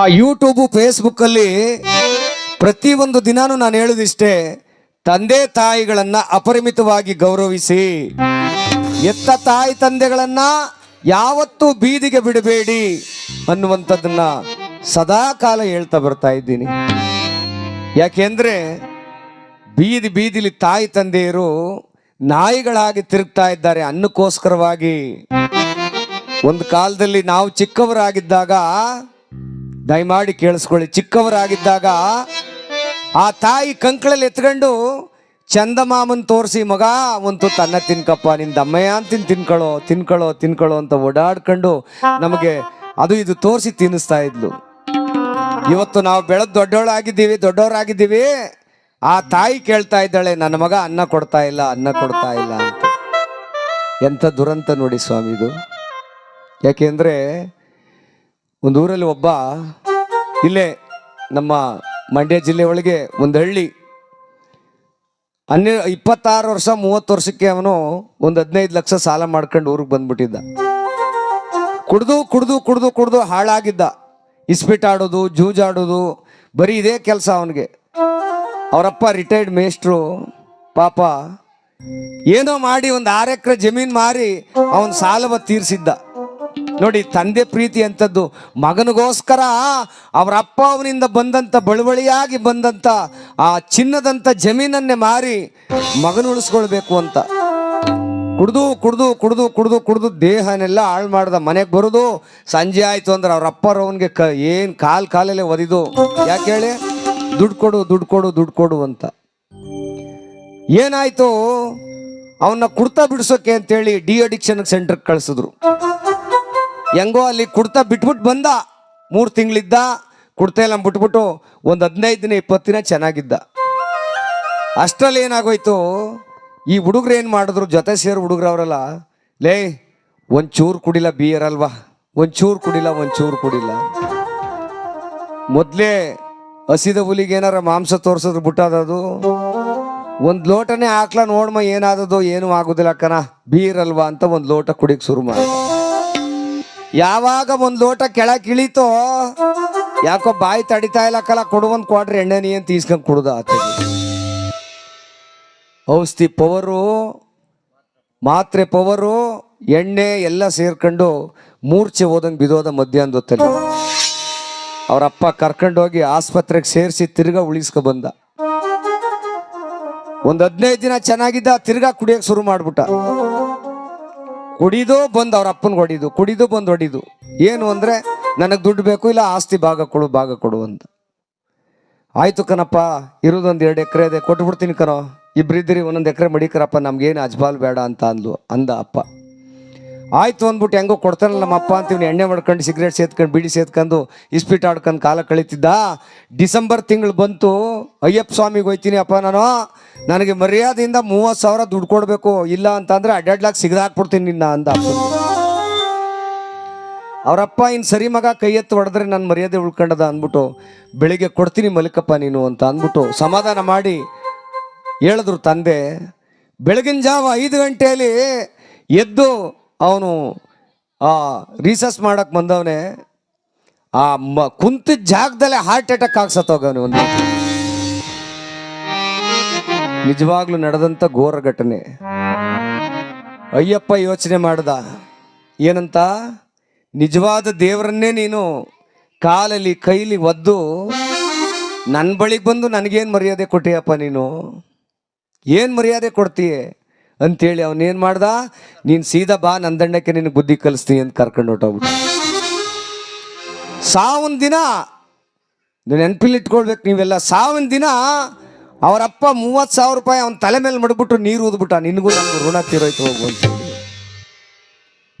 ಆ ಯೂಟ್ಯೂಬು ಫೇಸ್ಬುಕ್ಕಲ್ಲಿ ಪ್ರತಿಯೊಂದು ದಿನಾನು ನಾನು ಹೇಳುದಿಷ್ಟೇ, ತಂದೆ ತಾಯಿಗಳನ್ನ ಅಪರಿಮಿತವಾಗಿ ಗೌರವಿಸಿ, ಎತ್ತ ತಾಯಿ ತಂದೆಗಳನ್ನ ಯಾವತ್ತೂ ಬೀದಿಗೆ ಬಿಡಬೇಡಿ ಅನ್ನುವಂಥದ್ದನ್ನ ಸದಾ ಕಾಲ ಹೇಳ್ತಾ ಬರ್ತಾ ಇದ್ದೀನಿ. ಯಾಕೆಂದ್ರೆ ಬೀದಿ ಬೀದಿಲಿ ತಾಯಿ ತಂದೆಯರು ನಾಯಿಗಳಾಗಿ ತಿರುಗ್ತಾ ಇದ್ದಾರೆ ಅನ್ನಕ್ಕೋಸ್ಕರವಾಗಿ. ಒಂದು ಕಾಲದಲ್ಲಿ ನಾವು ಚಿಕ್ಕವರಾಗಿದ್ದಾಗ ದಯಮಾಡಿ ಕೇಳಿಸ್ಕೊಳ್ಳಿ. ಚಿಕ್ಕವರಾಗಿದ್ದಾಗ ಆ ತಾಯಿ ಕಂಕಳಲ್ಲಿ ಎತ್ಕೊಂಡು, ಚಂದಮಾಮನ್ ತೋರಿಸಿ ಮಗ ಒಂದು ತನ್ನ ತಿನ್ಕಪ್ಪ, ನಿನ್ ದಮ್ಮಯ್ಯ ಅಂತಿನ್ ತಿನ್ಕೊಳ್ಳೋ ತಿನ್ಕೊಳ್ಳೋ ತಿನ್ಕೊಳ್ಳೋ ಅಂತ ಓಡಾಡ್ಕೊಂಡು ನಮಗೆ ಅದು ಇದು ತೋರಿಸಿ ತಿನ್ನಿಸ್ತಾ ಇದ್ಲು. ಇವತ್ತು ನಾವು ಬೆಳೆದ್ ದೊಡ್ಡವಳಾಗಿದ್ದೀವಿ ದೊಡ್ಡವರಾಗಿದ್ದೀವಿ ಆ ತಾಯಿ ಕೇಳ್ತಾ ಇದ್ದಾಳೆ, ನನ್ನ ಮಗ ಅನ್ನ ಕೊಡ್ತಾ ಇಲ್ಲ, ಅನ್ನ ಕೊಡ್ತಾ ಇಲ್ಲ ಅಂತ. ಎಂಥ ದುರಂತ ನೋಡಿ ಸ್ವಾಮಿ ಇದು. ಯಾಕೆಂದ್ರೆ ಒಂದು ಊರಲ್ಲಿ ಒಬ್ಬ ಇಲ್ಲೇ ನಮ್ಮ ಮಂಡ್ಯ ಜಿಲ್ಲೆ ಒಳಗೆ ಒಂದು ಹಳ್ಳಿ. ಹನ್ನೆರಡು ಇಪ್ಪತ್ತಾರು ವರ್ಷ, ಮೂವತ್ತು ವರ್ಷಕ್ಕೆ ಅವನು ಒಂದು ಹದಿನೈದು ಲಕ್ಷ ಸಾಲ ಮಾಡ್ಕೊಂಡು ಊರಿಗೆ ಬಂದ್ಬಿಟ್ಟಿದ್ದ. ಕುಡ್ದು ಕುಡ್ದು ಕುಡ್ದು ಕುಡ್ದು ಹಾಳಾಗಿದ್ದ. ಇಸ್ಪಿಟ್ ಆಡೋದು ಜೂಜಾಡೋದು ಬರೀ ಇದೇ ಕೆಲಸ ಅವನಿಗೆ. ಅವರಪ್ಪ ರಿಟೈರ್ಡ್ ಮೇಸ್ಟ್ರು ಪಾಪ ಏನೋ ಮಾಡಿ ಒಂದು ಆರು ಎಕರೆ ಜಮೀನು ಮಾರಿ ಅವನ ಸಾಲವ ತೀರಿಸಿದ್ದ. ನೋಡಿ, ತಂದೆ ಪ್ರೀತಿ ಅಂಥದ್ದು ಮಗನಿಗೋಸ್ಕರ, ಅವರ ಅಪ್ಪ ಅವನಿಂದ ಬಂದಂಥ ಬಳುವಳಿಯಾಗಿ ಬಂದಂಥ ಆ ಚಿನ್ನದಂಥ ಜಮೀನನ್ನೇ ಮಾರಿ ಮಗನ ಉಳಿಸ್ಕೊಳ್ಬೇಕು ಅಂತ. ಕುಡ್ದು ಕುಡ್ದು ಕುಡ್ದು ಕುಡ್ದು ಕುಡ್ದು ದೇಹನೆಲ್ಲ ಹಾಳು ಮಾಡ್ದ ಮನೆಗೆ ಬರೋದು. ಸಂಜೆ ಆಯಿತು ಅಂದ್ರೆ ಅವ್ರ ಅಪ್ಪರವನಿಗೆ ಕ, ಏನು ಕಾಲು ಕಾಲಲ್ಲೇ ಒದಿದು. ಯಾಕೆ ಹೇಳಿ? ದುಡ್ಡು ಕೊಡು ದುಡ್ಡು ಕೊಡು ದುಡ್ಡು ಕೊಡು ಅಂತ. ಏನಾಯಿತು? ಅವನ್ನ ಕುಡ್ತಾ ಬಿಡಿಸೋಕೆ ಅಂತೇಳಿ ಡಿ ಅಡಿಕ್ಷನ್ ಸೆಂಟ್ರಿಗೆ ಕಳಿಸಿದ್ರು. ಹೆಂಗೋ ಅಲ್ಲಿ ಕುಡ್ತಾ ಬಿಟ್ಬಿಟ್ಟು ಬಂದ. ಮೂರು ತಿಂಗಳಿದ್ದ, ಕುಡ್ತಾ ಎಲ್ಲ ಬಿಟ್ಬಿಟ್ಟು ಒಂದು ಹದಿನೈದು ದಿನ ಇಪ್ಪತ್ತು ದಿನ ಚೆನ್ನಾಗಿದ್ದ. ಅಷ್ಟರಲ್ಲಿ ಏನಾಗೋಯ್ತು, ಈ ಹುಡುಗ್ರು ಏನು ಮಾಡಿದ್ರು, ಜೊತೆ ಸೇರಿ ಅವರೆಲ್ಲ, ಲೇ, ಒಂಚೂರು ಕುಡಿಲ್ಲ ಬಿಯರ್ ಅಲ್ವಾ? ಒಂಚೂರು ಕುಡಿಲ್ಲ ಒಂಚೂರು ಕುಡಿಲ್ಲ ಮೊದಲೇ ಹಸಿದ ಹುಲಿಗೆ ಏನಾರ ಮಾಂಸ ತೋರಿಸಿದ್ರು ಬಿಟ್ಟಾದದು. ಒಂದು ಲೋಟನೇ ಹಾಕ್ಲ, ನೋಡ್ಮ ಏನಾದದು, ಏನು ಆಗೋದಿಲ್ಲ ಕಣ. ಬೀರ್ ಅಲ್ವಾ ಅಂತ ಒಂದು ಲೋಟ ಕುಡಿಯಕ್ಕೆ ಶುರು ಮಾಡ. ಯಾವಾಗ ಒಂದು ಲೋಟ ಕೆಳಗೆ ಇಳೀತೋ, ಯಾಕೋ ಬಾಯಿ ತಡಿತಾ ಇಲ್ಲ, ಕಲ ಕೊಡುವಂತ ಕೊಡ್ರಿ ಎಣ್ಣೆ ನೀ ಅಂತ ಈಸ್ಕೊಂಡ್ ಕುಡ್ದ ಔಷಧಿ ಪವರು, ಮಾತ್ರೆ ಪವರು, ಎಣ್ಣೆ ಎಲ್ಲ ಸೇರ್ಕೊಂಡು ಮೂರ್ಛೆ ಹೋದಂಗೆ ಬಿದೋದ ಮಧ್ಯಾಹ್ನದ ಹೊತ್ತಲ್ಲಿ. ಅವರಪ್ಪ ಕರ್ಕೊಂಡೋಗಿ ಆಸ್ಪತ್ರೆಗೆ ಸೇರಿಸಿ ತಿರ್ಗಾ ಉಳಿಸ್ಕೊ ಬಂದ. ಒಂದು ಹದಿನೈದು ದಿನ ಚೆನ್ನಾಗಿದ್ದ, ತಿರ್ಗಾ ಕುಡಿಯೋಕೆ ಶುರು ಮಾಡ್ಬಿಟ್ಟ. ಕುಡಿದು ಬಂದು ಅವ್ರ ಅಪ್ಪನ ಹೊಡಿದು, ಕುಡಿದು ಬಂದು ಹೊಡಿದು. ಏನು ಅಂದರೆ, ನನಗೆ ದುಡ್ಡು ಬೇಕು, ಇಲ್ಲ ಆಸ್ತಿ ಭಾಗ ಕೊಡು ಭಾಗ ಕೊಡು ಅಂತ. ಆಯ್ತು ಕಣಪ್ಪ, ಇರೋದೊಂದು ಎರಡು ಎಕರೆ ಇದೆ, ಕೊಟ್ಬಿಡ್ತೀನಿ ಕಣೋ. ಇಬ್ರಿದ್ರಿ ಒಂದೊಂದು ಎಕರೆ ಮಡಿಕರಪ್ಪ ನಮ್ಗೇನು ಅಜ್ಬಾಲ್ ಬೇಡ ಅಂತ ಅಂದ್ಲು, ಅಂದ ಅಪ್ಪ. ಆಯ್ತು ಅಂದ್ಬಿಟ್ಟು ಹೆಂಗೋ ಕೊಡ್ತಾನಲ್ಲ ನಮ್ಮ ಅಪ್ಪ ಅಂತೀವಿ ಎಣ್ಣೆ ಮಾಡ್ಕೊಂಡು ಸಿಗರೇಟ್ ಸೇದ್ಕೊಂಡು, ಬೀಡಿ ಸೇದ್ಕೊಂಡು, ಇಸ್ಪೀಟ್ ಆಡ್ಕೊಂಡು ಕಾಲ ಕಳೀತಿದ್ದ. ಡಿಸೆಂಬರ್ ತಿಂಗಳು ಬಂತು. ಅಯ್ಯಪ್ಪ ಸ್ವಾಮಿಗೆ ಹೋಯ್ತೀನಿ ಅಪ್ಪ ನಾನು. ನನಗೆ ಮರ್ಯಾದೆಯಿಂದ ಮೂವತ್ತು ಸಾವಿರ ದುಡ್ಡು ಕೊಡಬೇಕು. ಇಲ್ಲ ಅಂತಂದ್ರೆ ಅಡ್ಡಾಡ್ಲಾಕ್ ಸಿಗದಾಕ್ಬಿಡ್ತೀನಿ ನಿನ್ನ ಅಂದ. ಅವರಪ್ಪ ಇನ್ನು ಸರಿ ಮಗ ಕೈ ಎತ್ತು ಹೊಡೆದ್ರೆ ನಾನು ಮರ್ಯಾದೆ ಉಳ್ಕೊಂಡದ ಅಂದ್ಬಿಟ್ಟು, ಬೆಳಿಗ್ಗೆ ಕೊಡ್ತೀನಿ ಮಲಿಕಪ್ಪ ನೀನು ಅಂತ ಅಂದ್ಬಿಟ್ಟು ಸಮಾಧಾನ ಮಾಡಿ ಹೇಳಿದ್ರು ತಂದೆ. ಬೆಳಗಿನ ಜಾವ ಐದು ಗಂಟೆಯಲ್ಲಿ ಎದ್ದು ಅವನು, ಆ ರೀಸರ್ಚ್ ಮಾಡಕ್ಕೆ ಬಂದವನೇ, ಆ ಮ, ಕುಂತಿದ್ದ ಜಾಗದಲ್ಲೇ ಹಾರ್ಟ್ ಅಟ್ಯಾಕ್ ಆಗ್ಸತ್ತೋಗವನು ಒಂದು ನಿಜವಾಗ್ಲೂ ನಡೆದಂಥ ಘೋರ ಘಟನೆ. ಅಯ್ಯಪ್ಪ ಯೋಚನೆ ಮಾಡ್ದ, ಏನಂತ? ನಿಜವಾದ ದೇವರನ್ನೇ ನೀನು ಕಾಲಲ್ಲಿ ಕೈಲಿ ಒದ್ದು ನನ್ನ ಬಳಿಗೆ ಬಂದು ನನಗೇನು ಮರ್ಯಾದೆ ಕೊಟ್ಟಿಯಪ್ಪ ನೀನು? ಏನು ಮರ್ಯಾದೆ ಕೊಡ್ತೀಯ? ಅಂತೇಳಿ ಅವನೇನು ಮಾಡ್ದ? ನೀನು ಸೀದಾ ಬಾ, ನಂದಣ್ಣಕ್ಕೆ ನಿನಗೆ ಬುದ್ಧಿ ಕಲಿಸ್ತೀನಿ ಅಂತ ಕರ್ಕೊಂಡು ಹೊಟ್ಟೋಗ್ಬಿಟ್ಟು ಸಾವಿನ ದಿನ ನೆನಪಿಲ್ಲಿ ಇಟ್ಕೊಳ್ಬೇಕು ನೀವೆಲ್ಲ. ಸಾವಿನ ದಿನ ಅವರಪ್ಪ ಮೂವತ್ತು ಸಾವಿರ ರೂಪಾಯಿ ಅವನ ತಲೆ ಮೇಲೆ ಮಡ್ಬಿಟ್ಟು ನೀರು ಊದ್ಬಿಟ್ಟ. ನಿನಗೂ ನಮ್ಗೆ ಋಣ ತೀರೋಯ್ತು ಹೋಗು ಅಂತ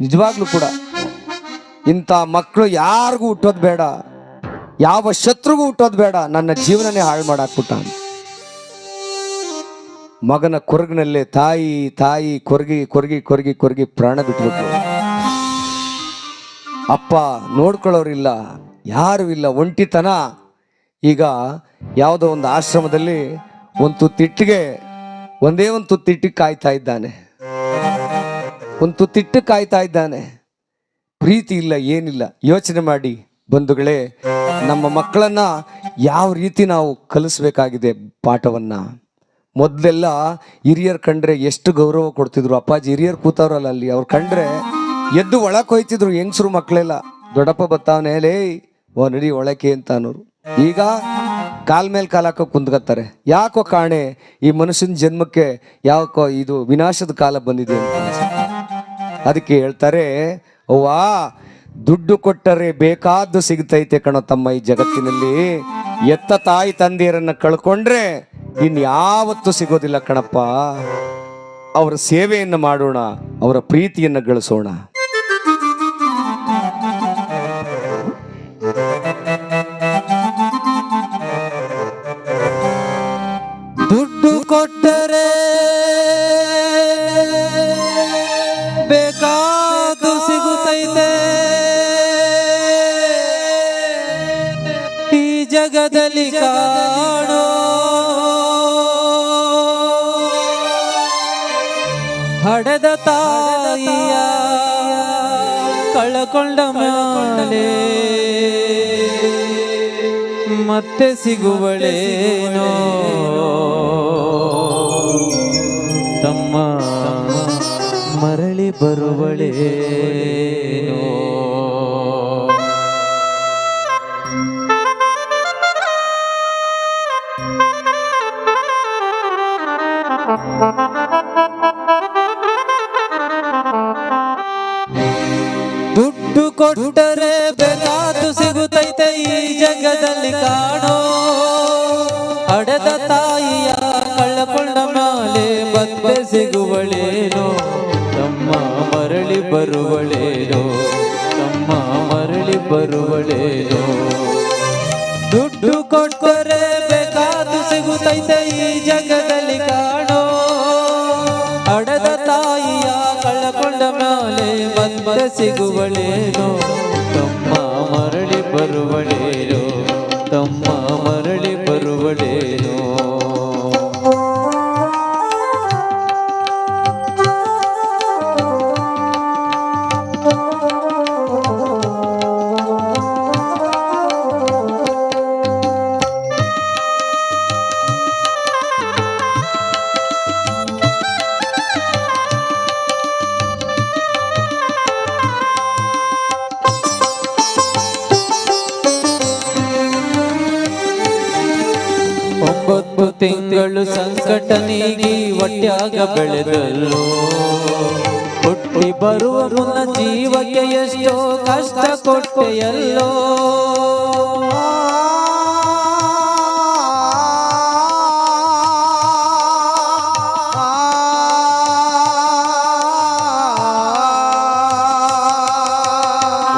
ನಿಜವಾಗ್ಲೂ ಕೂಡ ಇಂಥ ಮಕ್ಕಳು ಯಾರಿಗೂ ಹುಟ್ಟೋದು ಬೇಡ. ಯಾವ ಶತ್ರುಗೂ ಹುಟ್ಟೋದು ಬೇಡ. ನನ್ನ ಜೀವನನೇ ಹಾಳು ಮಾಡಾಕ್ಬಿಟ್ಟ. ಮಗನ ಕೊರಗಿನಲ್ಲೇ ತಾಯಿ ತಾಯಿ ಕೊರಗಿ ಕೊರಗಿ ಕೊರಗಿ ಕೊರಗಿ ಪ್ರಾಣ ಬಿಟ್ಬಿಟ್ರು. ಅಪ್ಪ ನೋಡ್ಕೊಳ್ಳೋರಿಲ್ಲ, ಯಾರು ಇಲ್ಲ, ಒಂಟಿತನ. ಈಗ ಯಾವುದೋ ಒಂದು ಆಶ್ರಮದಲ್ಲಿ ಒಂದು ತುತ್ತಿಟ್ಟಿಗೆ ಒಂದೇ ಒಂದು ತುತ್ತಿಟ್ಟಿಗೆ ಕಾಯ್ತಾ ಇದ್ದಾನೆ. ಒಂದು ತುತ್ತಿಟ್ಟು ಕಾಯ್ತಾ ಇದ್ದಾನೆ. ಪ್ರೀತಿ ಇಲ್ಲ, ಏನಿಲ್ಲ. ಯೋಚನೆ ಮಾಡಿ, ಬಂಧುಗಳೇ, ನಮ್ಮ ಮಕ್ಕಳನ್ನ ಯಾವ ರೀತಿ ನಾವು ಕಲಿಸ್ಬೇಕಾಗಿದೆ ಪಾಠವನ್ನ? ಮೊದಲೆಲ್ಲ ಹಿರಿಯರ್ ಕಂಡ್ರೆ ಎಷ್ಟು ಗೌರವ ಕೊಡ್ತಿದ್ರು. ಅಪ್ಪಾಜಿ ಹಿರಿಯರ್ ಕೂತವ್ರಲ್ಲ ಅಲ್ಲಿ. ಅವ್ರು ಕಂಡ್ರೆ ಎದ್ದು ಒಳಕ್ಕೆ ಹೋಯ್ತಿದ್ರು ಹೆಂಗಸರು ಮಕ್ಕಳೆಲ್ಲ ದೊಡ್ಡಪ್ಪ ಬತ್ತಾವನೆ ಲೇ, ಓ, ನಡಿ ಒಳಕ್ಕೆ ಅಂತ ಅನ್ನೋರು. ಈಗ ಕಾಲ್ ಮೇಲೆ ಕಾಲ್ ಹಾಕೋ ಕುಂದ್ಕತ್ತಾರೆ ಯಾಕೋ ಕಾಣೆ ಈ ಮನುಷ್ಯನ ಜನ್ಮಕ್ಕೆ ಯಾಕೋ ಇದು ವಿನಾಶದ ಕಾಲ ಬಂದಿದೆ ಅಂತ ಅದಕ್ಕೆ ಹೇಳ್ತಾರೆ, ಅವ್ವಾ ದುಡ್ಡು ಕೊಟ್ಟರೆ ಬೇಕಾದ್ದು ಸಿಗ್ತೈತೆ ಕಣೋ ತಮ್ಮ ಈ ಜಗತ್ತಿನಲ್ಲಿ. ಎತ್ತ ತಾಯಿ ತಂದೆಯರನ್ನು ಕಳ್ಕೊಂಡ್ರೆ ಇನ್ಯಾವತ್ತೂ ಸಿಗೋದಿಲ್ಲ ಕಣಪ್ಪ. ಅವರ ಸೇವೆಯನ್ನು ಮಾಡೋಣ, ಅವರ ಪ್ರೀತಿಯನ್ನು ಗಳಿಸೋಣ. ಕಳಕೊಂಡ ಮತ್ತೆ ಸಿಗುವಳೇನೋ. ತಮ್ಮ ಮರಳಿ ಬರುವಳೇನೋ. ದುಡ್ಡು ಕೊಟ್ಕೊರೆ ಬೇಕಾದು ಸಿಗುತ್ತೈತೆ ಈ ಜಗದಲ್ಲಿ ಕಾಣೋ. ಅಡದ ತಾಯಿಯ ಕಳ್ಳಕೊಂಡ ಮೇಲೆ ಬಂದ ಸಿಗುವಳೇನು. ತಮ್ಮ ಮರಳಿ ಬರುವಳೇನು. ತಮ್ಮ ಮರಳಿ ಬರುವಳೇನೋ. ತಿಂಗಳು ಸಂಕಟ ನೀಗಿ ಒಟ್ಟಾಗ ಬೆಳೆದಲ್ಲೋ. ಹುಟ್ಟಿ ಬರುವ ಮುನ್ನ ಜೀವಕ್ಕೆ ಎಷ್ಟೋ ಕಷ್ಟ ಕೊಟ್ಟೆಯಲ್ಲೋ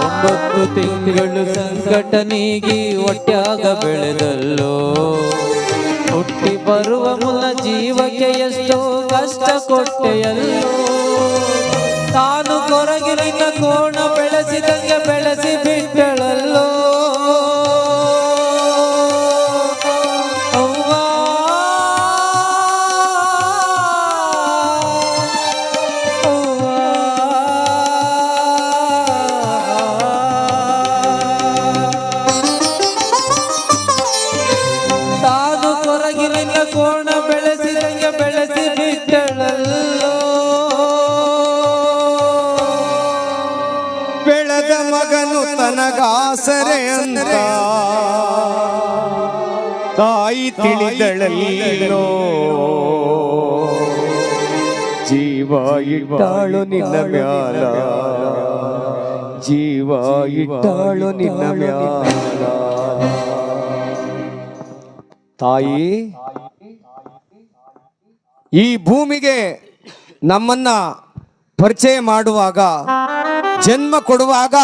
ಒಂಬತ್ತು ತಿಂಗಳು ಸಂಕಟ ನೀಗಿ ಒಟ್ಟಾಗ ಬೆಳೆದಲ್ಲೋ. ಹುಟ್ಟಿ ಬರುವ ಮುನ್ನ ಜೀವಕ್ಕೆ ಎಷ್ಟೋ ಕಷ್ಟ ಕೊಟ್ಟೆಯಲ್ಲೋ. ತಾನು ಕೊರಗಿನಿಂದ ಕೋಣ ಬೆಳೆಸಿದಂಗೆ ಬೆಳೆಸಿ ಬಿಟ್ಟಳಲ್ಲೋ ಮಗನು ತನಗಾಸರೆ ಅಂತ. ತಾಯಿ ತಿಳಿದಳಲ್ಲೋ ಜೀವ ಇಟ್ಟಾಳು ನಿನ್ನ ಮ್ಯಾಲ. ಜೀವ ಇಟ್ಟಾಳು ನಿನ್ನ ಮ್ಯಾಲ. ತಾಯಿ ಈ ಭೂಮಿಗೆ ನಮ್ಮನ್ನ ಪರಿಚಯ ಮಾಡುವಾಗ ಜನ್ಮ ಕೊಡುವಾಗ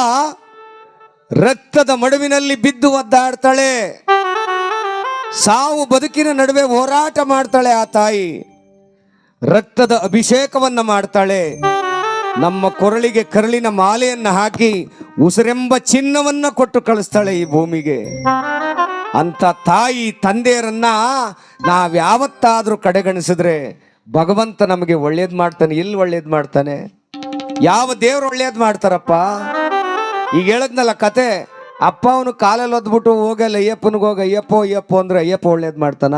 ರಕ್ತದ ಮಡುವಿನಲ್ಲಿ ಬಿದ್ದು ಒದ್ದಾಡ್ತಾಳೆ. ಸಾವು ಬದುಕಿನ ನಡುವೆ ಹೋರಾಟ ಮಾಡ್ತಾಳೆ ಆ ತಾಯಿ. ರಕ್ತದ ಅಭಿಷೇಕವನ್ನ ಮಾಡ್ತಾಳೆ. ನಮ್ಮ ಕೊರಳಿಗೆ ಕರಳಿನ ಮಾಲೆಯನ್ನ ಹಾಕಿ ಉಸಿರೆಂಬ ಚಿನ್ನವನ್ನ ಕೊಟ್ಟು ಕಳಿಸ್ತಾಳೆ ಈ ಭೂಮಿಗೆ. ಅಂತ ತಾಯಿ ತಂದೆಯರನ್ನ ನಾವ್ಯಾವತ್ತಾದ್ರೂ ಕಡೆಗಣಿಸಿದ್ರೆ ಭಗವಂತ ನಮಗೆ ಒಳ್ಳೇದು ಮಾಡ್ತಾನೆ, ಎಲ್ಲಿ ಒಳ್ಳೇದು ಮಾಡ್ತಾನೆ? ಯಾವ ದೇವ್ರು ಒಳ್ಳೇದ್ ಮಾಡ್ತಾರಪ್ಪ? ಈಗ ಹೇಳದ್ನಲ್ಲ ಕತೆ, ಅಪ್ಪ ಅವನು ಕಾಲಲ್ಲಿ ಒದ್ಬಿಟ್ಟು ಹೋಗಲ್ಲ, ಅಯ್ಯಪ್ಪನಿಗೆ ಹೋಗ, ಅಯ್ಯಪ್ಪ ಅಯ್ಯಪ್ಪ ಅಂದ್ರೆ ಅಯ್ಯಪ್ಪ ಒಳ್ಳೇದು ಮಾಡ್ತಾನ?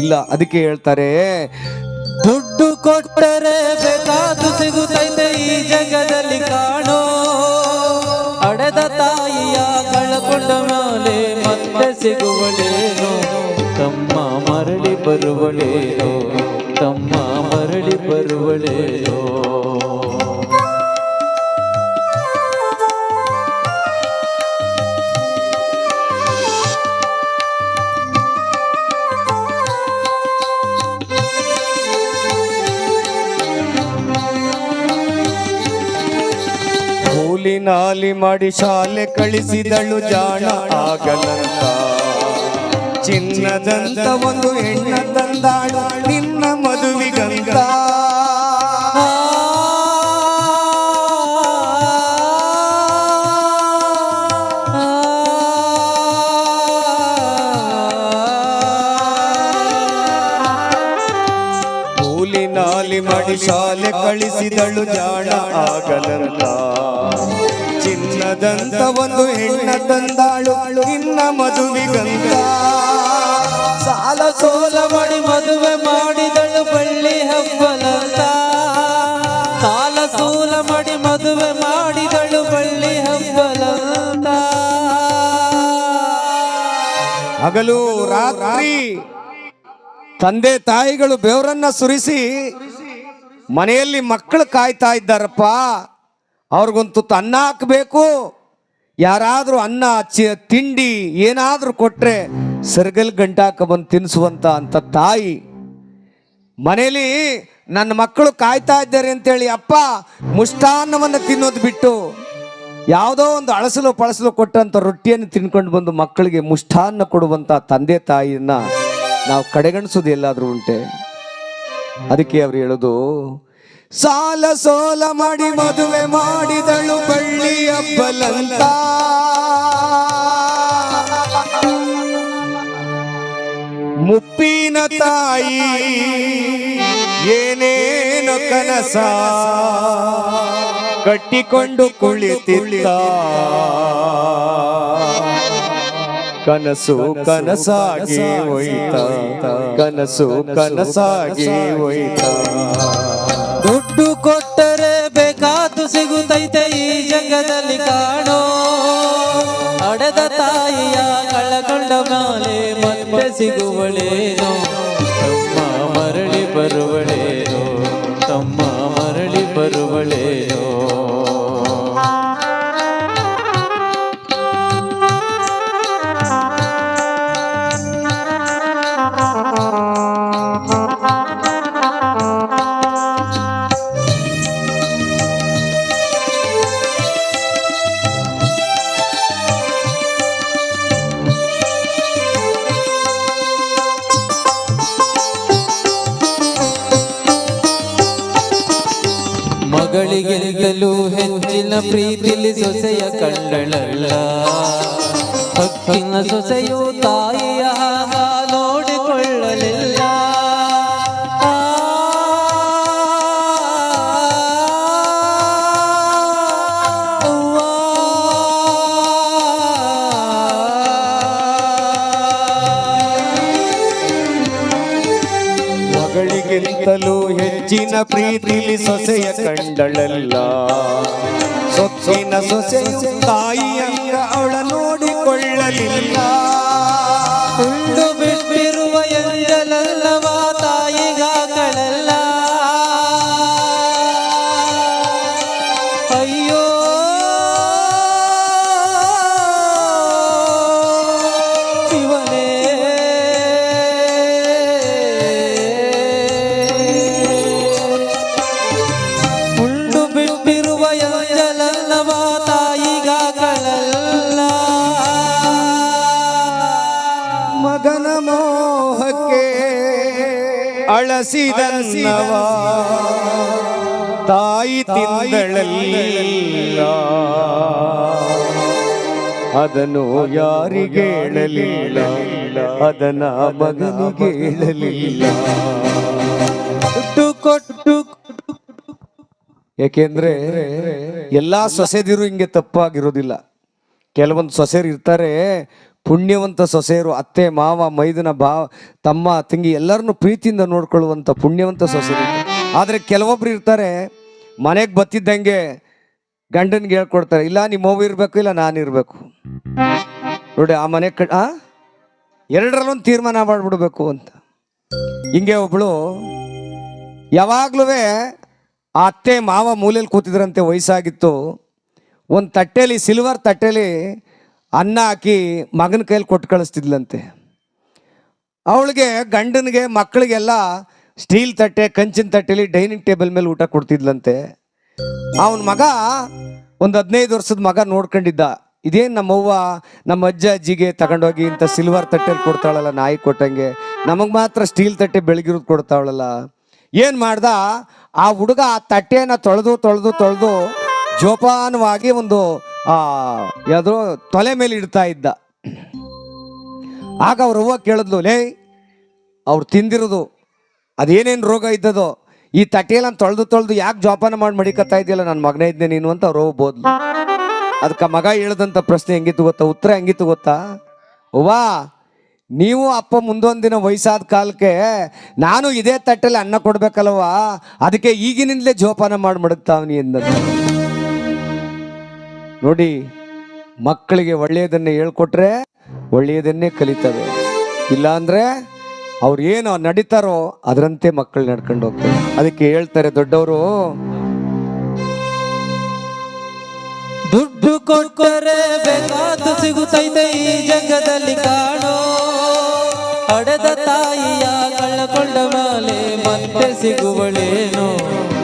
ಇಲ್ಲ, ಅದಕ್ಕೆ ಹೇಳ್ತಾರೆ, ದುಡ್ಡು ಕೊಟ್ಟರೆ ಬೇಕಾದು ಸಿಗುತ್ತೈತೆ ಈ ಜಗದಲ್ಲಿ ಕಾಣೋ. ಅಡೆದ ತಾಯಿಯ ಕಳಕೊಂಡ ಮೇಲೆ ಮತ್ತೆ ಸಿಗುವಳೇನು. ತಮ್ಮ ಮರಳಿ ಬರುವಳೇನು, ತಮ್ಮ ಮರಳಿ ಬರುವಳೇನೋ. ನಾಲಿ ಮಾಡಿ ಶಾಲೆ ಕಳಿಸಿದಳು ಜಾಣ. ಆಗಲಂತ ಚಿನ್ನದಂತ ಒಂದು ಹೆಣ್ಣ ತಂದಾಳು. ಒಂದು ಹೆಣ್ಣ ತಂದಾಳು, ನಿನ್ನ ಮದುವಿಗಂತ ಸಾಲ ಸೋಲ ಮಾಡಿ ಮದುವೆ ಮಾಡಿದಳು ಬಳ್ಳಿ ಹಬ್ಬಲಂತ. ಸಾಲ ಸೋಲ ಮಾಡಿ ಮದುವೆ ಮಾಡಿದಳು ಬಳ್ಳಿ ಹಬ್ಬಲಂತ. ಹಗಲು ರಾತ್ರಿ ತಂದೆ ತಾಯಿಗಳು ಬೆವರನ್ನ ಸುರಿಸಿ ಮನೆಯಲ್ಲಿ ಮಕ್ಕಳು ಕಾಯ್ತಾ ಇದ್ದಾರಪ್ಪ. ಅವ್ರಿಗೊಂದು ತುತ್ತು ಅನ್ನ ಹಾಕಬೇಕು. ಯಾರಾದರೂ ಅನ್ನ, ಚಿ- ತಿಂಡಿ ಏನಾದರೂ ಕೊಟ್ಟರೆ ಸರ್ಗಲ್ ಗಂಟಾಕ ಬಂದು ತಿನ್ನಿಸುವಂಥ ಅಂತ ತಾಯಿ. ಮನೇಲಿ ನನ್ನ ಮಕ್ಕಳು ಕಾಯ್ತಾ ಇದ್ದಾರೆ ಅಂತೇಳಿ, ಅಪ್ಪ, ಮುಷ್ಟಾನ್ನವನ್ನು ತಿನ್ನೋದು ಬಿಟ್ಟು ಯಾವುದೋ ಒಂದು ಅಳಸಲು ಪಳಸಲು ಕೊಟ್ಟಂಥ ರೊಟ್ಟಿಯನ್ನು ತಿನ್ಕೊಂಡು ಬಂದು ಮಕ್ಕಳಿಗೆ ಮುಷ್ಟಾನ್ನ ಕೊಡುವಂಥ ತಂದೆ ತಾಯಿಯನ್ನು ನಾವು ಕಡೆಗಣಿಸೋದು ಎಲ್ಲಾದರೂ ಉಂಟೆ. ಅದಕ್ಕೆ ಅವ್ರು ಹೇಳೋದು ಸಾಲ ಸೋಲ ಮಾಡಿ ಮದುವೆ ಮಾಡಿದಳು ಬಳ್ಳಿ ಬಲಂತ ಮುಪ್ಪಿನ ತಾಯಿ ಏನೇನು ಕನಸ ಕಟ್ಟಿಕೊಂಡು ಕುಳಿತಿಳಿತ ಕನಸು ಕನಸಾಗಿ ಹೋಯ್ತ. ಕನಸು ಕನಸಾಗಿ ಹೋಯ್ತ. ಕೊಟ್ಟರೆ ಬೇಕಾದು ಸಿಗುತ್ತೈತೆ ಈ ಜಗದಲ್ಲಿ ಕಾಣೋ. ಅಡೆದ ತಾಯಿಯ ಕಳಕೊಂಡ ಮೇಲೆ ಮತ್ತೆ ಸಿಗುವಳೇನೋ. ತಮ್ಮ ಮರಳಿ ಬರುವಳೇನೋ. ತಮ್ಮ ಮರಳಿ ಬರುವಳೇನೋ. ಮಗಳಿಗೆಲ್ಲೂ ಹೆಚ್ಚಿನ ಪ್ರೀತಿಲಿ ಸೊಸೆಯ ಕಂಡಳಲ್ಲ ಹಕ್ಕಿನ ಸೊಸೆಯು ತಾಯಿಯ ಹೆಚ್ಚಿನ ಪ್ರೀತಿಲಿ ಸೊಸೆಯ ಕಂಡಳಲ್ಲ. ಸೊಕ್ಕಿನ ಸೊಸೆಯು ತಾಯಿಯ ಅವಳ ನೋಡಿಕೊಳ್ಳಲಿಲ್ಲ. ಅಳಸಿದನ್ನವ ತಾಯಿ ತಿಂದಳಲ್ಲ. ಅದನ್ನು ಯಾರಿಗೆ ಹೇಳಲಿಲ್ಲ? ಅದನ್ನ ಮಗನಿಗೆ ಹೇಳಲಿಲ್ಲ. ಕೊಟ್ಟು ಏಕೆಂದ್ರೆ ಎಲ್ಲಾ ಸೊಸೆದಿರು ಹಿಂಗೆ ತಪ್ಪಾಗಿರೋದಿಲ್ಲ. ಕೆಲವೊಂದು ಸೊಸೆರು ಇರ್ತಾರೆ ಪುಣ್ಯವಂತ ಸೊಸೆಯರು, ಅತ್ತೆ, ಮಾವ, ಮೈದನ ಭಾವ, ತಮ್ಮ ತಂಗಿ ಎಲ್ಲರನ್ನು ಪ್ರೀತಿಯಿಂದ ನೋಡ್ಕೊಳ್ಳುವಂಥ ಪುಣ್ಯವಂತ ಸೊಸೆಯರು ಆದರೆ ಕೆಲವೊಬ್ರು ಇರ್ತಾರೆ, ಮನೆಗೆ ಬತ್ತಿದ್ದಂಗೆ ಗಂಡನಿಗೆ ಹೇಳ್ಕೊಡ್ತಾರೆ, ಇಲ್ಲ, ನಿಮ್ಮ ಮಗು ಇರಬೇಕು, ಇಲ್ಲ ನಾನು ಇರಬೇಕು. ನೋಡಿ, ಆ ಮನೆ ಕ ಆ? ಎರಡರಲ್ಲೊಂದು ತೀರ್ಮಾನ ಮಾಡಿಬಿಡ್ಬೇಕು ಅಂತ. ಹಿಂಗೆ ಒಬ್ಬಳು ಯಾವಾಗಲೂ ಆ ಅತ್ತೆ, ಮಾವ ಮೂಲೆಯಲ್ಲಿ ಕೂತಿದ್ರಂತೆ ವಯಸ್ಸಾಗಿತ್ತು, ಒಂದು ತಟ್ಟೆಯಲ್ಲಿ ಸಿಲ್ವರ್ ತಟ್ಟೆಲಿ ಅನ್ನ ಹಾಕಿ ಮಗನ ಕೈಲಿ ಕೊಟ್ಟು ಕಳಿಸ್ತಿದ್ಲಂತೆ. ಅವಳಿಗೆ ಗಂಡನಿಗೆ ಮಕ್ಕಳಿಗೆಲ್ಲ ಸ್ಟೀಲ್ ತಟ್ಟೆ, ಕಂಚಿನ ತಟ್ಟೆಲಿ ಡೈನಿಂಗ್ ಟೇಬಲ್ ಮೇಲೆ ಊಟ ಕೊಡ್ತಿದ್ಲಂತೆ. ಅವನ ಮಗ ಒಂದು ಹದಿನೈದು ವರ್ಷದ ಮಗ ನೋಡ್ಕೊಂಡಿದ್ದ. ಇದೇನು ನಮ್ಮವ್ವ, ನಮ್ಮ ಅಜ್ಜ, ಅಜ್ಜಿಗೆ ತಗೊಂಡೋಗಿ ಇಂಥ ಸಿಲ್ವರ್ ತಟ್ಟೆಲಿ ಕೊಡ್ತಾಳಲ್ಲ, ನಾಯಿ ಕೊಟ್ಟಂಗೆ. ನಮಗೆ ಮಾತ್ರ ಸ್ಟೀಲ್ ತಟ್ಟೆ ಬೆಳಗಿರೋದು ಕೊಡ್ತಾವಳಲ್ಲ ಏನು ಮಾಡ್ದ? ಆ ಹುಡುಗ ಆ ತಟ್ಟೆನ ತೊಳೆದು ತೊಳೆದು ತೊಳೆದು ಜೋಪಾನವಾಗಿ ಒಂದು ಆ, ಯಾವುದೋ ತೊಲೆ ಮೇಲೆ ಇಡ್ತಾ ಇದ್ದ. ಆಗ ಅವ್ರ ಅವ್ವ ಕೇಳಿದ್ಲು, ಲೇ, ಅವ್ರು ತಿಂದಿರೋದು, ಅದೇನೇನು ರೋಗ ಇದ್ದದೋ, ಈ ತಟ್ಟೆಯಲ್ಲಿ ನಾನು ತೊಳೆದು ತೊಳೆದು ಯಾಕೆ ಜೋಪಾನ ಮಾಡಿ ಮಡಿಕತ್ತಾ ಇದೆಯಲ್ಲ ನನ್ನ ಮಗನೇ ಇದ್ದೆ ನೀನು ಅಂತ ಅವ್ರು ಬೋದ್ಲು. ಅದಕ್ಕೆ ಮಗ ಹೇಳ್ದಂಥ ಪ್ರಶ್ನೆ ಹೆಂಗಿತ್ತು ಗೊತ್ತಾ? ಉತ್ತರ ಹೆಂಗಿತ್ತು ಗೊತ್ತಾ? ಅವ್ವಾ, ನೀವು ಅಪ್ಪ ಮುಂದೊಂದು ದಿನ ವಯಸ್ಸಾದ ಕಾಲಕ್ಕೆ ನಾನು ಇದೇ ತಟ್ಟೆಲಿ ಅನ್ನ ಕೊಡ್ಬೇಕಲ್ವಾ ಅದಕ್ಕೆ ಈಗಿನಿಂದಲೇ ಜೋಪಾನ ಮಾಡಿ ಮಡಗ್ತಾವನಿ ಎಂದದ್ದು. ನೋಡಿ, ಮಕ್ಕಳಿಗೆ ಒಳ್ಳೆಯದನ್ನೇ ಹೇಳ್ಕೊಟ್ರೆ ಒಳ್ಳೆಯದನ್ನೇ ಕಲಿತವೆ. ಇಲ್ಲಾಂದ್ರೆ ಅವ್ರು ಏನು ನಡೀತಾರೋ ಅದರಂತೆ ಮಕ್ಕಳು ನಡ್ಕೊಂಡು ಹೋಗ್ತಾರೆ ಅದಕ್ಕೆ ಹೇಳ್ತಾರೆ ದೊಡ್ಡವರು, ದುಡ್ಡು ಕೊಡ್ಕೊರೆ ಬೇಕಾದ ಸಿಗುತ್ತೈತೆ ಈ ಜಗದಲ್ಲಿ ಕಾಣೋ. ಹಡೆದ ತಾಯಿಯ ಕಳ್ಳಕೊಂಡ ಮೇಲೆ ಮತ್ತೆ ಸಿಗುವಳೇನೋ.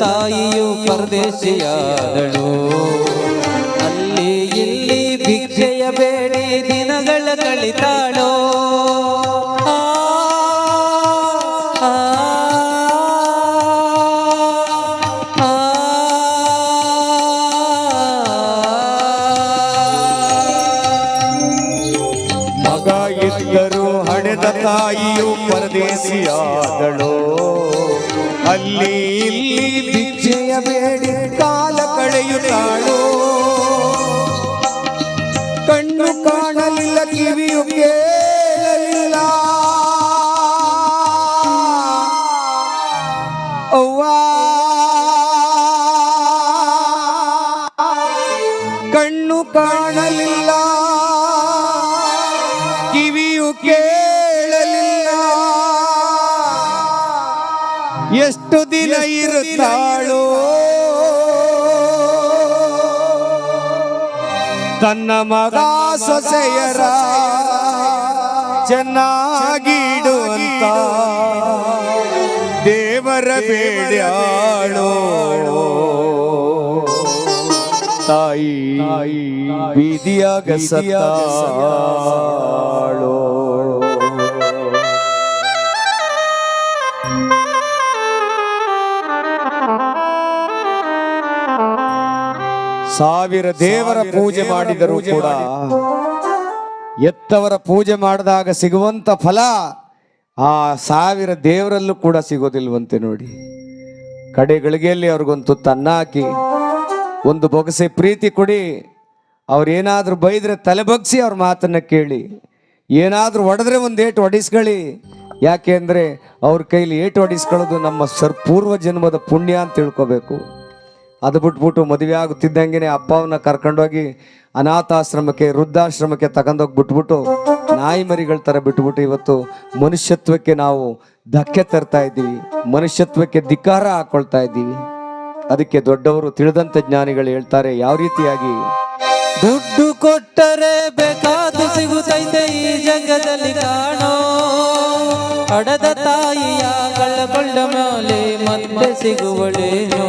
ತಾಯಿಯು ಪರದೇಶಿಯಾದಳು ಅಲ್ಲಿ ಇಲ್ಲಿ ಭಿಕ್ಷೆಯ ಬೇಡಿ ದಿನಗಳ ಕಳಿತಾಳೋ ಮಗ ಇದ್ದರು ಹಣೆದ ತಾಯಿಯು ಪರದೇಶಿಯಾದಳು ಅಲ್ಲಿ ಇಲ್ಲಿ ಭಿಕ್ಷೆಯ ಬೇಡಿ ಕಾಲ ಕಳೆಯುತ್ತಾಳೋ. ಕಣ್ಣು ಕಾಣಲಿಲ್ಲ ಇರುತ್ತಾಳೋ? ತನ್ನ ಮಗ ಸೊಸೆಯರ ಚೆನ್ನಾಗಿಡುವಂತ ದೇವರ ಬೇಡ್ಯಾಳೋ ತಾಯಿ ಬೀದಿಯಾಗ ಸತ್ತಾಳೋ ಸಾವಿರ ದೇವರ ಪೂಜೆ ಮಾಡಿದರೂ ಕೂಡ ಎತ್ತವರ ಪೂಜೆ ಮಾಡಿದಾಗ ಸಿಗುವಂತ ಫಲ ಆ ಸಾವಿರ ದೇವರಲ್ಲೂ ಕೂಡ ಸಿಗೋದಿಲ್ವಂತೆ ನೋಡಿ. ಕಡೆ ಗಳಿಗೆಯಲ್ಲಿ ಅವ್ರಿಗೊಂದು ಹಾಕಿ ಒಂದು ಬೊಗಸೆ ಪ್ರೀತಿ ಕೊಡಿ. ಅವ್ರೇನಾದ್ರೂ ಬೈದ್ರೆ ತಲೆ ಬಗ್ಸಿ ಅವ್ರ ಮಾತನ್ನ ಕೇಳಿ. ಏನಾದ್ರೂ ಒಡೆದ್ರೆ ಒಂದು ಏಟು ಹೊಡಿಸ್ಕೊಳ್ಳಿ. ಯಾಕೆ ಅಂದರೆ ಅವ್ರ ಕೈಲಿ ಏಟು ಹೊಡಿಸ್ಕೊಳ್ಳೋದು ನಮ್ಮ ಸರ್ ಪೂರ್ವ ಜನ್ಮದ ಪುಣ್ಯ ಅಂತ ತಿಳ್ಕೊಬೇಕು. ಅದು ಬಿಟ್ಬಿಟ್ಟು ಮದುವೆ ಆಗುತ್ತಿದ್ದಂಗೆ ಅಪ್ಪವನ್ನ ಕರ್ಕೊಂಡೋಗಿ ಅನಾಥಾಶ್ರಮಕ್ಕೆ, ವೃದ್ಧಾಶ್ರಮಕ್ಕೆ ತಗೊಂಡೋಗಿ ಬಿಟ್ಬಿಟ್ಟು ನಾಯಿ ಮರಿಗಳ ಥರ ಬಿಟ್ಬಿಟ್ಟು ಇವತ್ತು ಮನುಷ್ಯತ್ವಕ್ಕೆ ನಾವು ಧಕ್ಕೆ ತರ್ತಾ ಇದ್ದೀವಿ. ಮನುಷ್ಯತ್ವಕ್ಕೆ ಧಿಕ್ಕಾರ ಹಾಕೊಳ್ತಾ ಇದ್ದೀವಿ. ಅದಕ್ಕೆ ದೊಡ್ಡವರು ತಿಳಿದಂತ ಜ್ಞಾನಿಗಳು ಹೇಳ್ತಾರೆ, ಯಾವ ರೀತಿಯಾಗಿ? ದುಡ್ಡು ಕೊಟ್ಟರೆ ಬೇಕಾದ ಸಿಗುತ್ತೈತೆ ಈ ಜಗದಲ್ಲಿ ಕಾಣೋ. ಅಡದ ತಾಯಿಯ ಕಳ್ಳಕೊಂಡ ಮೇಲೆ ಮತ್ತೆ ಸಿಗುವಳೇನು.